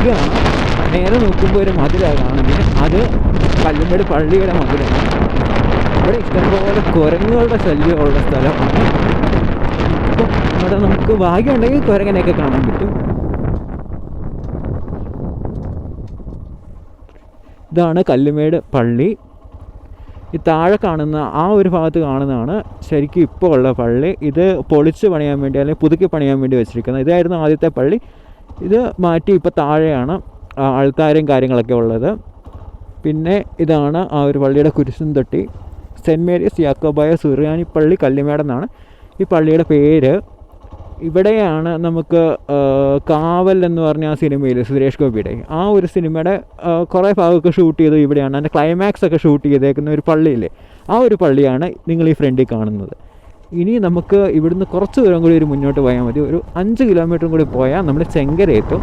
നിൽക്കുകയാണ് നേരെ നോക്കുമ്പോൾ ഒരു മതിലാണ് കാണുന്നത്. അത് കല്ലുമ്പടി പള്ളിയുടെ മതിലാണ് ഇവിടെ ഇഷ്ടംപോലെ കുരങ്ങുകളുടെ ശല്യമുള്ള സ്ഥലമാണ്. അപ്പം ഇവിടെ നമുക്ക് ഭാഗ്യമുണ്ടെങ്കിൽ കുരങ്ങനെയൊക്കെ കാണാൻ പറ്റും. ഇതാണ് കല്ലുമേട് പള്ളി. ഈ താഴെ കാണുന്ന ആ ഒരു ഭാഗത്ത് കാണുന്നതാണ് ശരിക്കും ഇപ്പോൾ ഉള്ള പള്ളി. ഇത് പൊളിച്ച് പണിയാൻ വേണ്ടി അല്ലെങ്കിൽ പുതുക്കി പണിയാൻ വേണ്ടി വെച്ചിരിക്കുന്നത്. ഇതായിരുന്നു ആദ്യത്തെ പള്ളി. ഇത് മാറ്റി ഇപ്പോൾ താഴെയാണ് ആൾക്കാരും കാര്യങ്ങളൊക്കെ ഉള്ളത്. പിന്നെ ഇതാണ് ആ ഒരു പള്ളിയുടെ കുരിശും തൊട്ടി. സെന്റ് മേരീസ് യാക്കോബായ സുറിയാനി പള്ളി കല്ലിമേടെന്നാണ് ഈ പള്ളിയുടെ പേര്. ഇവിടെയാണ് നമുക്ക് കാവൽ എന്ന് പറഞ്ഞ ആ സിനിമയിൽ സുരേഷ് ഗോപിയുടെ. ആ ഒരു സിനിമയുടെ കുറേ ഭാഗമൊക്കെ ഷൂട്ട് ചെയ്തത് ഇവിടെയാണ് അതിന്റെ ക്ലൈമാക്സ് ഒക്കെ ഷൂട്ട് ചെയ്തേക്കുന്ന ഒരു പള്ളിയില്ലേ ആ ഒരു പള്ളിയാണ് നിങ്ങൾ ഈ ഫ്രണ്ടിൽ കാണുന്നത്. ഇനി നമുക്ക് ഇവിടുന്ന് കുറച്ച് ദൂരം കൂടി ഒരു മുന്നോട്ട് പോയാൽ മതി. ഒരു അഞ്ച് കിലോമീറ്ററും കൂടി പോയാൽ നമ്മൾ ചെങ്കര എത്തും